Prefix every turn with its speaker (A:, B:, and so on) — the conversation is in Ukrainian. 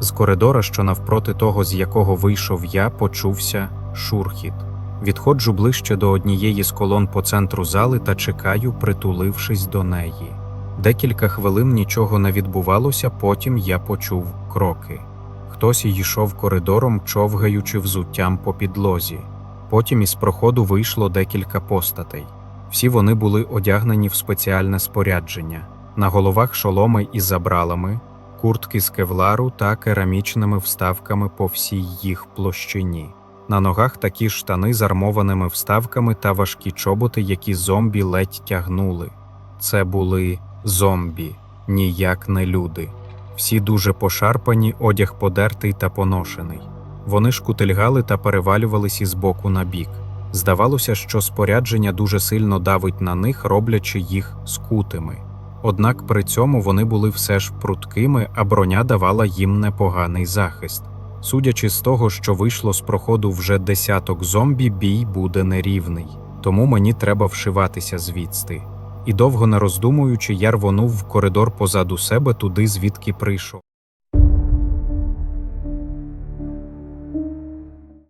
A: З коридора, що навпроти того, з якого вийшов я, почувся шурхіт. Відходжу ближче до однієї з колон по центру зали та чекаю, притулившись до неї. Декілька хвилин нічого не відбувалося, потім я почув кроки. Хтось йшов коридором, човгаючи взуттям по підлозі. Потім із проходу вийшло декілька постатей. Всі вони були одягнені в спеціальне спорядження, на головах шоломи із забралами, куртки з кевлару та керамічними вставками по всій їх площині. На ногах такі штани з армованими вставками та важкі чоботи, які зомбі ледь тягнули. Це були зомбі, ніяк не люди. Всі дуже пошарпані, одяг подертий та поношений. Вони шкутильгали та перевалювались із боку на бік. Здавалося, що спорядження дуже сильно давить на них, роблячи їх скутими. Однак при цьому вони були все ж пруткими, а броня давала їм непоганий захист. Судячи з того, що вийшло з проходу вже десяток зомбі, бій буде нерівний, тому мені треба вшиватися звідси. І довго не роздумуючи, я рвонув в коридор позаду себе туди, звідки прийшов.